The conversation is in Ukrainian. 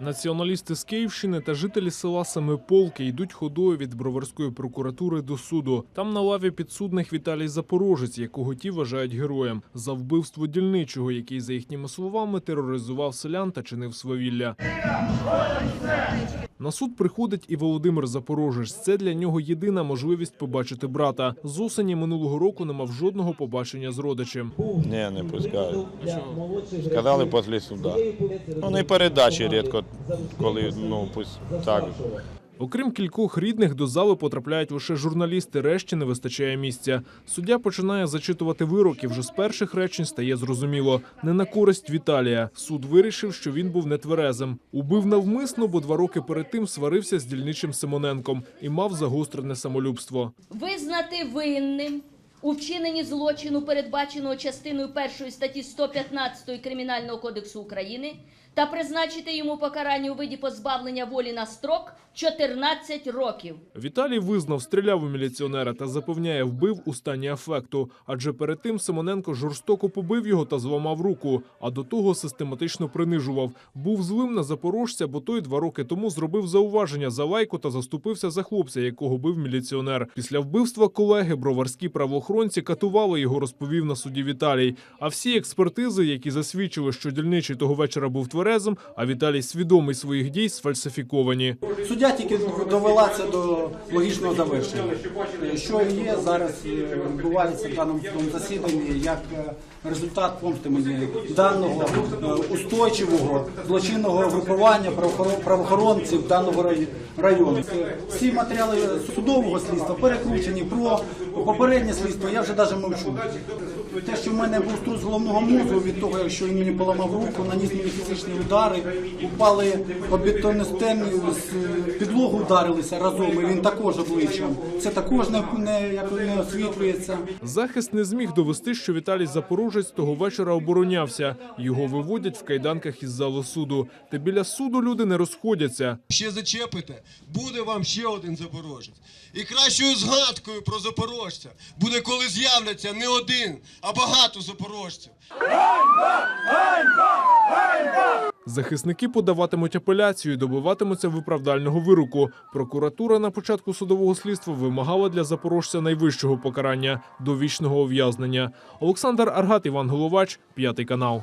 Націоналісти з Київщини та жителі села Семиполки йдуть ходою від Броварської прокуратури до суду. Там на лаві підсудних Віталій Запорожець, якого ті вважають героєм, за вбивство дільничого, який, за їхніми словами, тероризував селян та чинив свавілля. На суд приходить і Володимир Запорожець. Це для нього єдина можливість побачити брата. З осені минулого року не мав жодного побачення з родичем. Ні, не пускають. Сказали після суда. Ну, не передачі рідко, коли, ну, пусть так. Окрім кількох рідних, до зали потрапляють лише журналісти. Решті не вистачає місця. Суддя починає зачитувати вироки. Вже з перших речень стає зрозуміло. Не на користь Віталія. Суд вирішив, що він був нетверезим. Убив навмисно, бо два роки перед тим сварився з дільничим Симоненком і мав загострене самолюбство. визнати винним у вчиненні злочину, передбаченого частиною 1 статті 115 Кримінального кодексу України, та призначити йому покарання у виді позбавлення волі на строк 14 років. Віталій визнав, стріляв у міліціонера та запевняє, вбив у стані афекту. Адже перед тим Симоненко жорстоко побив його та зламав руку, а до того систематично принижував. Був злим на запорожця, бо той два роки тому зробив зауваження за лайку та заступився за хлопця, якого бив міліціонер. Після вбивства колеги броварські правоохоронці катували його, розповів на суді Віталій. А всі експертизи, які засвідчили, що дільничий того вечора був тверезим, а Віталій свідомий своїх дій, сфальсифіковані. Суддя тільки довела це до логічного завершення. Що є зараз е, відбувається в даному засіданні як е, результат помсти мені даного е, устойчивого злочинного групування правоохорон- правоохоронців даного району. Всі матеріали судового слідства перекручені про попереднє слідство. Я вже навіть мовчу. Те, що в мене був струс головного мозку від того, що він мені поламав руку, наніс мені фізичні удари, упали по бетонній стені, з підлогу ударилися разом, і він також обличчям. Це також не, не, як не освітлюється. Захист не зміг довести, що Віталій Запорожець того вечора оборонявся. Його виводять в кайданках із залу суду. Та біля суду люди не розходяться. ще зачепите, буде вам ще один запорожець. І кращою згадкою про запорожця буде, коли з'являться не один, а багато запорожців. Захисники подаватимуть апеляцію, і добиватимуться виправдального вироку. Прокуратура на початку судового слідства вимагала для запорожця найвищого покарання довічного ув'язнення. Олександр Аргат, Іван Головач, п'ятий канал.